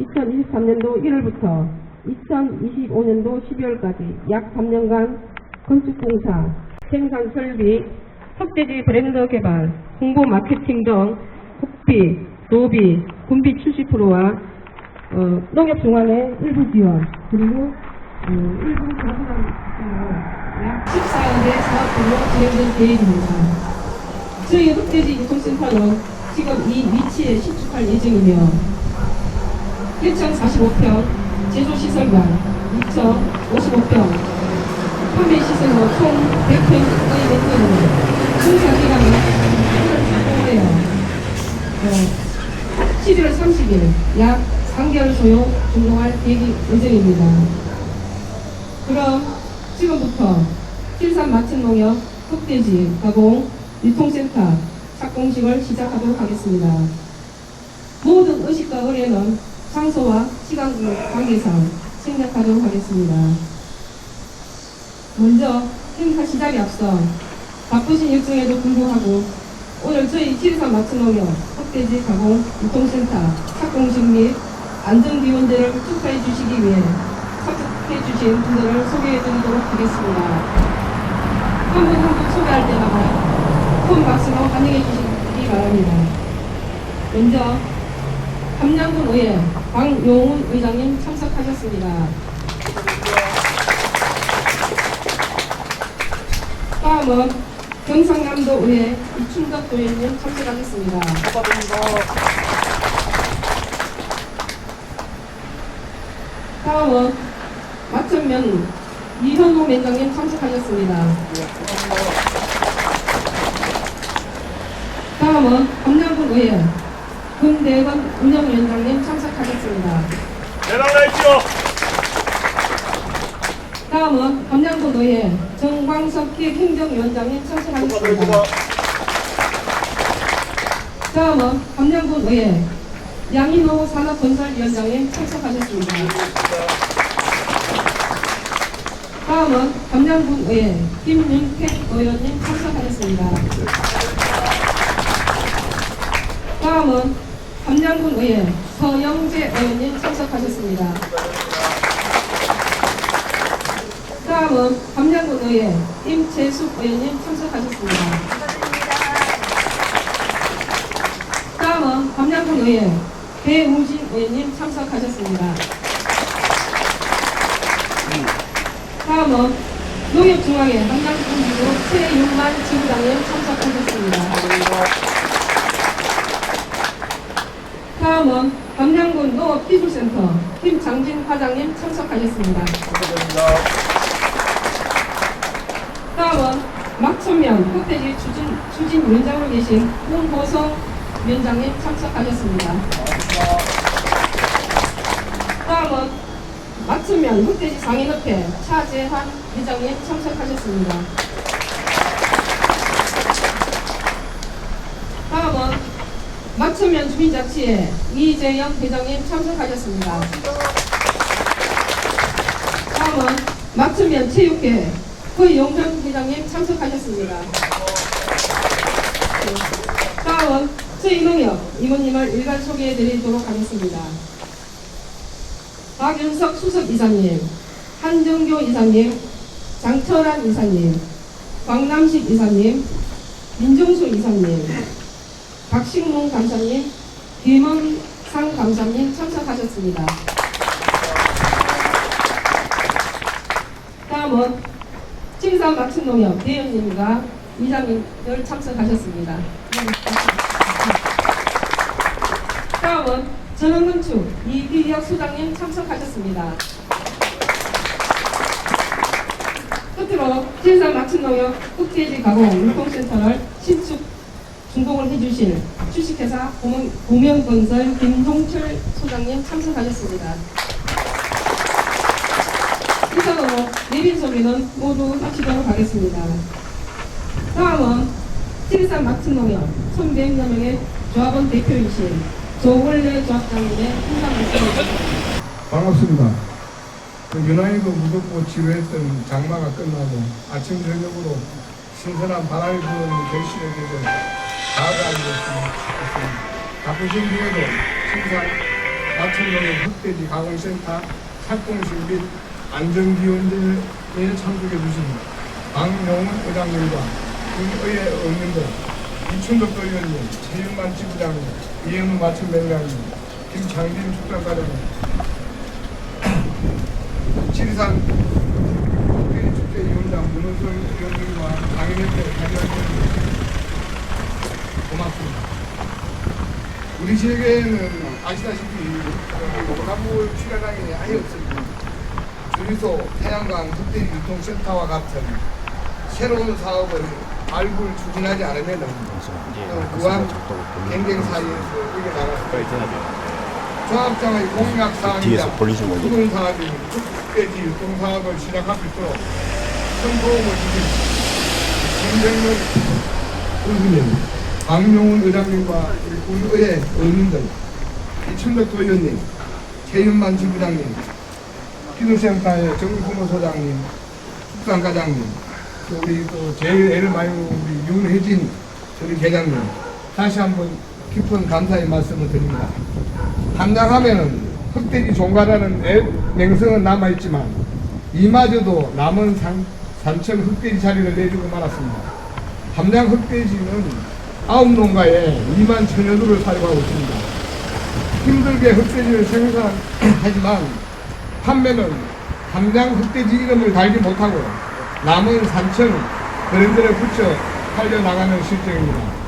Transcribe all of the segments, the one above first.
2023년도 1월부터 2025년도 12월까지 약 3년간 건축공사, 생산 설비, 석재지 브랜드 개발, 홍보 마케팅 등 국비, 노비, 군비 70%와 어, 농협 중앙의 일부 지원, 그리고 어, 일부 공부당 약 14여 대 사업으로 진행될 계획입니다. 저희 흑돼지 유통센터는 지금 이 위치에 신축할 예정이며 1,045평 제조시설관 2,055평 판매시설로 총 100평의 매트는 공사기간은 1월 1 11월 30일 약 3개월 소요 준공할 계획 예정입니다. 그럼 지금부터 필산 마천 농협 흑돼지 가공 유통센터 착공식을 시작하도록 하겠습니다. 모든 의식과 의뢰는 장소와 시간 관계상 생략하도록 하겠습니다. 먼저 행사 시작에 앞서 바쁘신 일정에도 불구하고 오늘 저희 지리산 마천농협 흑돼지 가공 유통센터 착공식 및 안전기원제를 축하해 주시기 위해 참석해 주신 분들을 소개해 드리도록 하겠습니다. 한 분 한 분 소개할 때마다 큰 박수로 환영해 주시기 바랍니다. 먼저 함양군 의회 광용훈 의장님 참석하셨습니다. 다음은 경상남도 의회 이충덕 도의원님 참석하셨습니다. 다음은 마천면 이현호 위원장님 참석하셨습니다. 다음은 함양군 의회 금대건 운영위원장님 참석하셨습니다. 대단하 했죠? 다음은 함양군 의회 정광석 기획행정위원장님 참석하셨습니다. 다음은 함양군 의회 양인호 산업건설위원장님 참석하셨습니다. 다음은 함양군 의회 김윤택 의원님 참석하셨습니다. 다음은 함양군 의회 서영재 의원님 참석하셨습니다. 다음은 함양군 의회 임채숙 의원님 참석하셨습니다. 다음은 함양군 의회 배우진 의원님 참석하셨습니다. 다음은 농협중앙회 함양군지구 최윤만 지부장님 참석하셨습니다. 다음은 함양군 농업기술센터 김장진 과장님 참석하셨습니다. 다음은 막천면 흑돼지 추진, 추진 위원장으로 계신 홍보성 위원장님 참석하셨습니다. 다음은 막천면 흑돼지 상인협회 차재환 회장님 참석하셨습니다. 다음은 막천면 주민자치회 이재영 회장님 참석하셨습니다. 다음은 막천면 체육회 허용현 회장님 참석하셨습니다. 네. 다음은 저희농협 임원님을 일간 소개해 드리도록 하겠습니다. 박윤석 수석 이사님, 한정교 이사님, 장철환 이사님, 광남식 이사님, 민정수 이사님, 박식농 감사님, 김원상 감사님 참석하셨습니다. 다음은 칭산 마천농협 대연님과 이장님들 참석하셨습니다. 다음은 전원건축 이기혁 소장님 참석하셨습니다. 끝으로 칭산 마천농협 흑돼지 가공 유통센터를 신축 준공을 해주실 주식회사 공영건설 김동철 소장님 참석하셨습니다. 이상으로 내빈 소개는 모두 마치도록 하겠습니다. 다음은 칠산 마천농협 1100여 명의 조합원 대표이신 조원래 조합장님의 인사 말씀을 반갑습니다. 그 유난히도 무덥고 지루했던 장마가 끝나고 아침 저녁으로 신선한 바람이 부는 결실에 대해서 가을을 앉았습니다. 바쁘신 중에도 신선 마천동의 흑돼지 가공센터 착공식 및 안전기원제에 참석해 주신 박용훈 의장님과 의회 의원님들 이춘덕 의원님, 최윤만 지부장님, 이현우 마천맹장님, 김창진 축사과장님, 칠산 축제위원장 문호선 의원님과 관장님 고맙습니다. 우리 지역에는 아시다시피 가구 출하량이 아예 없습니다. 주유소, 태양광, 흑돼지 유통센터와 같은 새로운 사업을 발굴 추진하지 않으면 무한 경쟁 사이에서 이겨나갔습니다. 조합장의 공약 사항이자 뒤에서 볼리시면 어디? 수분 사업인 흑돼지 유통 사업을 시작할 수 있도록 큰 도움을 주신 김정근 의원님, 박용훈 의장님과 우리의 의원님들, 이춘덕 도의원님, 최윤만 지부장님, 기도센터의 정부모 소장님, 국산과장님, 또 우리 또 제일 애를 많이 우리 윤혜진 우리 계장님, 다시 한번 깊은 감사의 말씀을 드립니다. 한장하면은 흑돼지 종가라는 애- 맹성은 남아있지만 이마저도 남은 산, 산천 흑돼지 자리를 내주고 말았습니다. 함양 흑돼지는 아홉 농가에 2만 천여 두를 사용하고 있습니다. 힘들게 흑돼지를 생산하지만 판매는 함양 흑돼지 이름을 달지 못하고 남은 산천 브랜드를 붙여 팔려 나가는 실정입니다.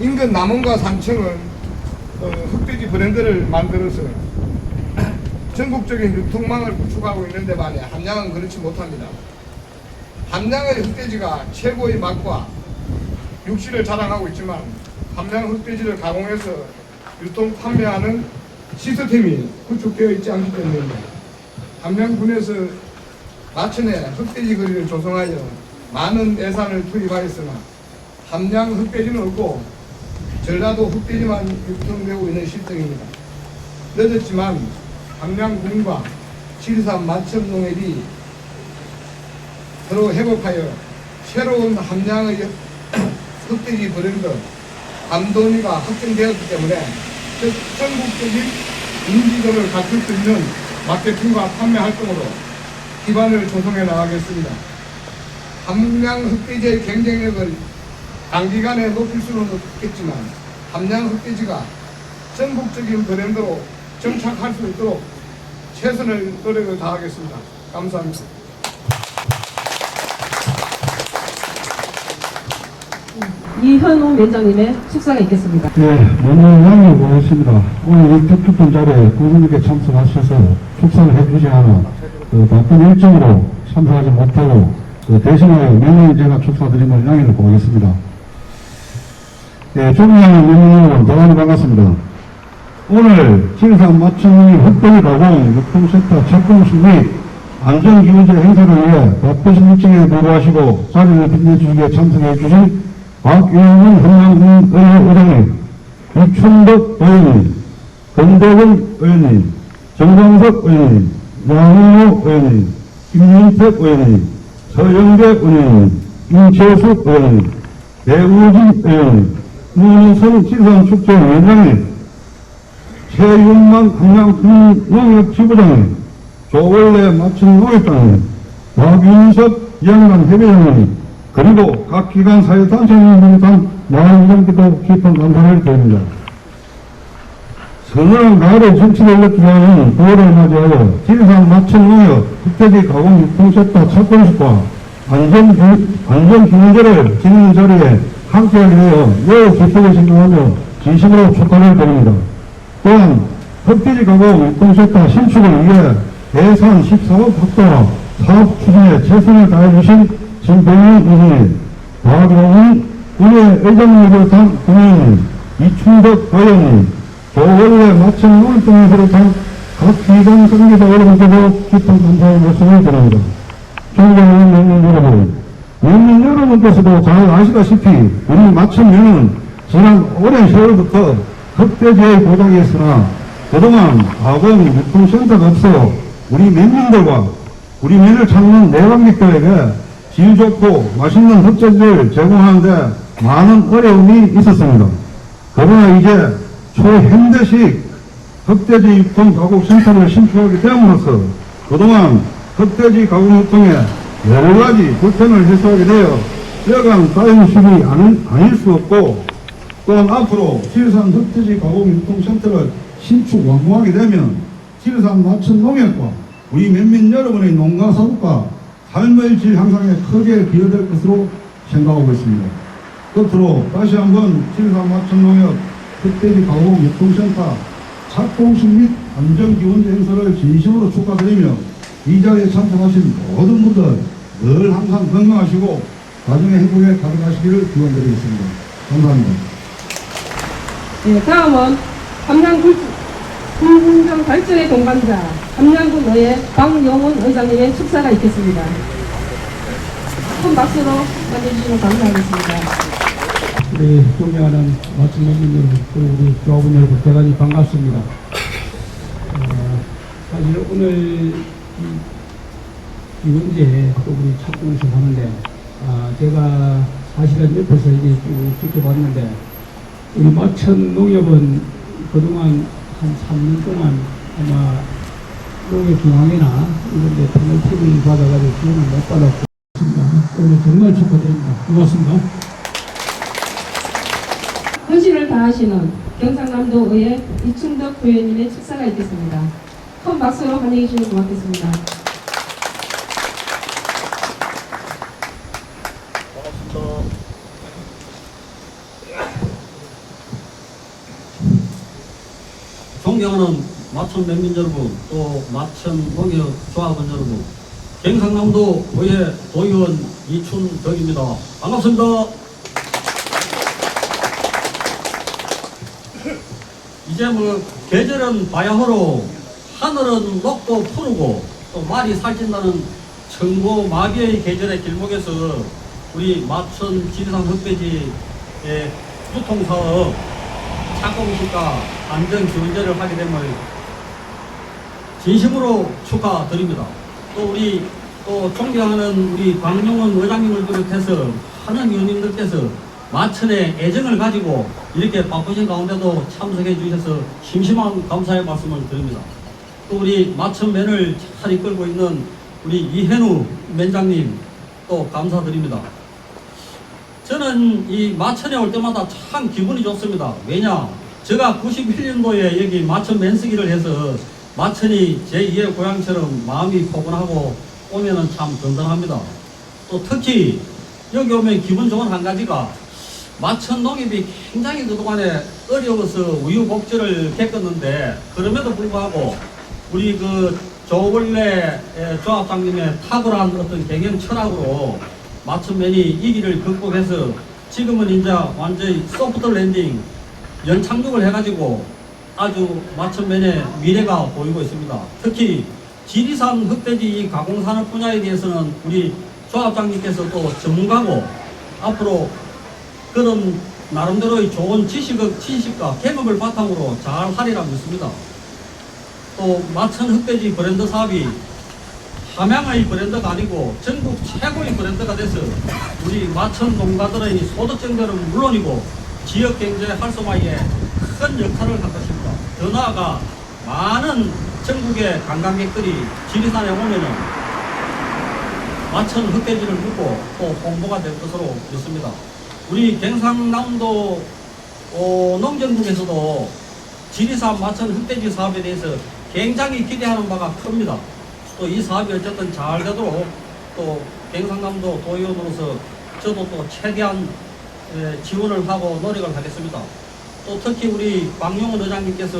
인근 남원과 산청은 어, 흑돼지 브랜드를 만들어서 전국적인 유통망을 구축하고 있는데 말이야 함양은 그렇지 못합니다. 함양의 흑돼지가 최고의 맛과 육실을 자랑하고 있지만 함양 흑돼지를 가공해서 유통 판매하는 시스템이 구축되어 있지 않기 때문입니다. 함양군에서 마천에 흑돼지 거리를 조성하여 많은 예산을 투입하였으나 함양 흑돼지는 없고 전라도 흑돼지만 유통되고 있는 실정입니다. 늦었지만 함양군과 지리산 마천농협이 서로 회복하여 새로운 함양의 흑돼지 브랜드 감돈이가 확정되었기 때문에 전- 전국적인 인지도를 갖출 수 있는 마케팅과 판매 활동으로 기반을 조성해 나가겠습니다. 함양 흑돼지의 경쟁력을 단기간에 높일 수는 없겠지만 함양 흑돼지가 전국적인 브랜드로 정착할 수 있도록 최선을 노력을 다하겠습니다. 감사합니다. 이현우 위원장님의 축사가 있겠습니다. 네, 먼저 양해 보겠습니다. 오늘 이 뜻깊은 자리에 꾸준하게 참석하셔서 축사를 해주지 않아 그 바쁜 일정으로 참석하지 못하고 그 대신하여 명령히 제가 축사드림을 양해를 구하겠습니다. 네, 존경하는 명령 여러분, 대단히 반갑습니다. 오늘 진상 마천리 흑돼지 가공 유통센터 착공식 및 안전기운제 행사를 위해 바쁘신 일정에 불구하시고 자리를 빛내주시기에 참석해 주신 박용훈 한양군 의회장님, 이춘덕 의원님, 권대근 의원님, 정광석 의원님, 양은호 의원님, 김민택 의원님, 서영대 의원님, 임채숙 의원님, 배우진 의원님, 문선 지상축제위원장님, 최윤만 한양군농협 지부장님, 조원래 마천 농협장님, 박윤석 양남 회장님, 그리고 각 기관 사회단체님들에 대한 마음님께도 깊은 감사를 드립니다. 선언한 가을의 정치를 느끼게 하는 9월을 맞이하여 진상 마천 농협 흑돼지 가공 유통센터 착공식과 안전, 안전기능제를 지니는 자리에 함께하게 되어 매우 기쁘게 생각하며 진심으로 축하를 드립니다. 또한 흑돼지 가공 유통센터 신축을 위해 예산 14억 확보와 사업 추진에 최선을 다해주신 의원님, 박용훈 의회 의장님을 비롯한 국회의원님, 이충덕 의원님, 조원래 마천 농협동을 비롯한 각 기관 관계자 여러분께도 깊은 감사의 말씀을 드립니다. 존경하는 국민 여러분, 국민 여러분께서도 잘 아시다시피 우리 마천면은 지난 오랜 세월부터 흑돼지의 고장이었으나 그동안 가공 유통센터가 없어 우리 면민들과 우리 면을 찾는 내관객들에게 질 좋고 맛있는 흑돼지를 제공하는데 많은 어려움이 있었습니다. 그러나 이제 초현대식 흑돼지 유통 가공 센터를 신축하게 됨으로써 그동안 흑돼지 가공 유통에 여러 가지 불편을 해소하게 되어 여간 따임식이 아닐, 아닐 수 없고 또한 앞으로 지리산 흑돼지 가공 유통 센터를 신축 완공하게 되면 지리산 마천 농협과 우리 면민 여러분의 농가 사업과 삶의 질 향상에 크게 기여될 것으로 생각하고 있습니다. 끝으로 다시 한번 지리산 마천 농협 흑돼지 가공 유통센터 착공식 및 안전기원제 행사를 진심으로 축하드리며 이 자리에 참석하신 모든 분들 늘 항상 건강하시고 가정의 행복에 가득하시기를 기원드리겠습니다. 감사합니다. 예, 다음은 함양 군 군정 발전의 동반자 함양군 의회 박용훈 의장님의 축사가 있겠습니다. 큰 박수로 맞이해주시면 감사하겠습니다. 우리 존경하는 마침 members 여러분, 그리고 우리 조합원 여러분, 대단히 반갑습니다. 어, 사실 오늘 이 기원제 또 우리 착공식 하는데, 아, 제가 사실은 옆에서 이게 쭉 지켜봤는데, 우리 마천 농협은 그동안 한 3년 동안 아마 농협 중앙이나 이런 데 페널티를 받아가지고 지원을 못 받았고, 오늘 정말 축하드립니다. 고맙습니다. 헌신을 다하시는 경상남도 의회 이충덕 의원님의 축사가 있겠습니다. 큰 박수로 환영해 주시면 고맙겠습니다. 존 경하는 마천 면민 여러분, 또 마천 농협 조합원 여러분, 경상남도 의회 도의원 이춘덕입니다. 반갑습니다. 이제 뭐 계절은 바야흐로 하늘은 녹도 푸르고 또 말이 살찐다는 청고 마비의 계절의 길목에서 우리 마천 지리산 흑돼지의 유통사업 착공식과 안전 기원제를 하게 됨을 진심으로 축하드립니다. 또 우리 또 존경하는 우리 박용원 의장님을 비롯해서 하는 의원님들께서 마천의 애정을 가지고 이렇게 바쁘신 가운데도 참석해 주셔서 심심한 감사의 말씀을 드립니다. 또 우리 마천맨을 잘 이끌고 있는 우리 이현우 맨장님 또 감사드립니다. 저는 이 마천에 올 때마다 참 기분이 좋습니다. 왜냐? 제가 91년도에 여기 마천 맨쓰기를 해서 마천이 제2의 고향처럼 마음이 포근하고 오면은 참 든든합니다. 또 특히 여기 오면 기분 좋은 한 가지가 마천 농협이 굉장히 그동안에 어려워서 우유복절을 겪었는데 그럼에도 불구하고 우리 그 조원래 조합장님의 탁월한 어떤 경영 철학으로 마천맨이 이 길을 극복해서 지금은 이제 완전히 소프트 랜딩 연착륙을 해가지고 아주 마천맨의 미래가 보이고 있습니다. 특히 지리산 흑돼지 이 가공산업 분야에 대해서는 우리 조합장님께서 또 전문가고 앞으로 그런 나름대로의 좋은 지식, 지식과 경험을 바탕으로 잘 하리라 믿습니다. 또 마천 흑돼지 브랜드 사업이 함양의 브랜드가 아니고 전국 최고의 브랜드가 돼서 우리 마천 농가들의 소득 증대는 물론이고 지역 경제 활성화에 큰 역할을 할 것입니다. 더 나아가 많은 전국의 관광객들이 지리산에 오면은 마천 흑돼지를 먹고 또 홍보가 될 것으로 믿습니다. 우리 경상남도 어, 농정국에서도 지리산 마천 흑돼지 사업에 대해서 굉장히 기대하는 바가 큽니다. 또 이 사업이 어쨌든 잘 되도록 또 경상남도 도의원으로서 저도 또 최대한 에, 지원을 하고 노력을 하겠습니다. 또 특히 우리 박용훈 의장님께서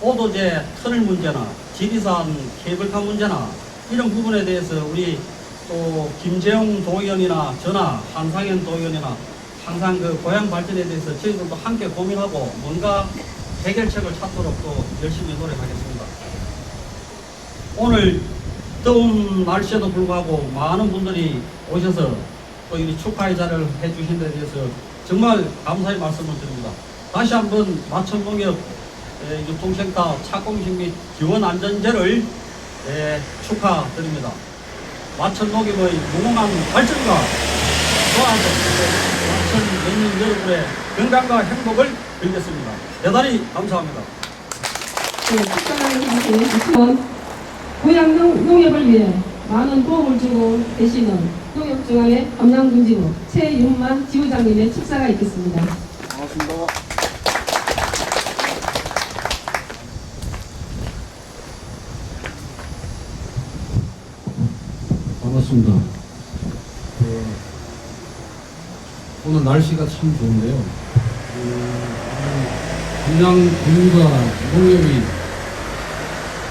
오도제 터널 문제나 지리산 케이블카 문제나 이런 부분에 대해서 우리 또 김재용 도의원이나 저나 한상현 도의원이나 항상 그 고향 발전에 대해서 저희들도 함께 고민하고 뭔가 해결책을 찾도록 또 열심히 노력하겠습니다. 오늘 더운 날씨에도 불구하고 많은 분들이 오셔서 또이 축하의 자리를 해주신 데 대해서 정말 감사의 말씀을 드립니다. 다시 한번 마천농협 에, 유통센터 착공식 및 지원 안전제를 에, 축하드립니다. 마천농협의 무궁한 발전과 조합을 마천 국민 여러분의 건강과 행복을 드리겠습니다. 대단히 감사합니다. 네, 주신 고향 농- 농협을 위해 많은 도움을 주고 계시는 농협중앙회 함양군지부 최윤만 지부장님의 축사가 있겠습니다. 반갑습니다. 그, 오늘 날씨가 참 좋은데요. 그냥 군과 농협이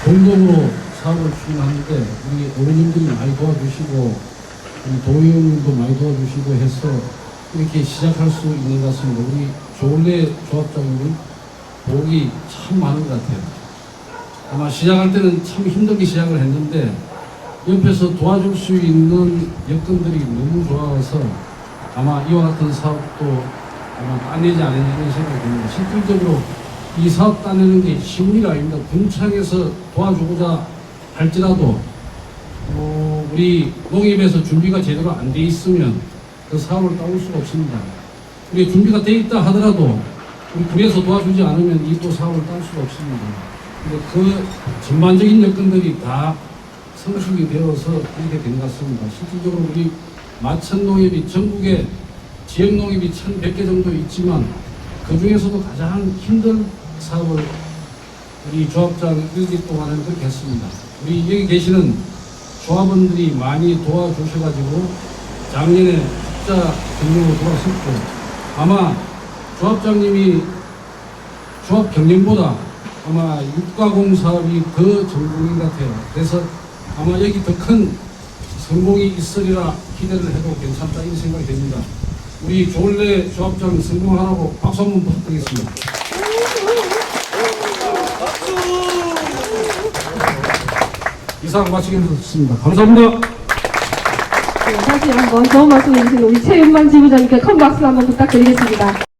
공동으로 사업을 추진하는데 우리 어머님들이 많이 도와주시고 우리 도의원님도 많이 도와주시고 해서 이렇게 시작할 수 있는 것 같습니다. 우리 조례 조합장님은 복이 참 많은 것 같아요. 아마 시작할 때는 참 힘들게 시작을 했는데 옆에서 도와줄 수 있는 여건들이 너무 좋아서 아마 이와 같은 사업도 아마 따내지 이런 생각이 듭니다. 실질적으로 이 사업 따내는 게 쉬운 일 아닙니다. 군청에서 도와주고자 할지라도 어, 우리 농협에서 준비가 제대로 안 돼 있으면 그 사업을 따올 수가 없습니다. 우리 준비가 돼 있다 하더라도 우리 군에서 도와주지 않으면 이 또 사업을 딸 수가 없습니다. 근데 그 전반적인 여건들이 다 성숙이 되어서 이렇게 된 것 같습니다. 실질적으로 우리 마천 농협이 전국에 지역 농협이 1,100개 정도 있지만 그 중에서도 가장 힘든 사업을 우리 조합장 일기 동안은 그렇게 했습니다. 우리 여기 계시는 조합원들이 많이 도와주셔가지고 작년에 숫자 경영으로 돌아섰고 아마 조합장님이 조합 경영보다 아마 육가공 사업이 더 전공인 것 같아요. 그래서 아마 여기 더 큰 성공이 있으리라 기대를 해도 괜찮다 이 생각이 듭니다. 우리 조을래 조합장 성공하라고 박수 한번 부탁드리겠습니다. 이상 마치겠습니다. 감사합니다. 네, 다시 한번 좋은 말씀 해주신 우리 최윤만 지부장님께 큰 박수 한번 부탁드리겠습니다.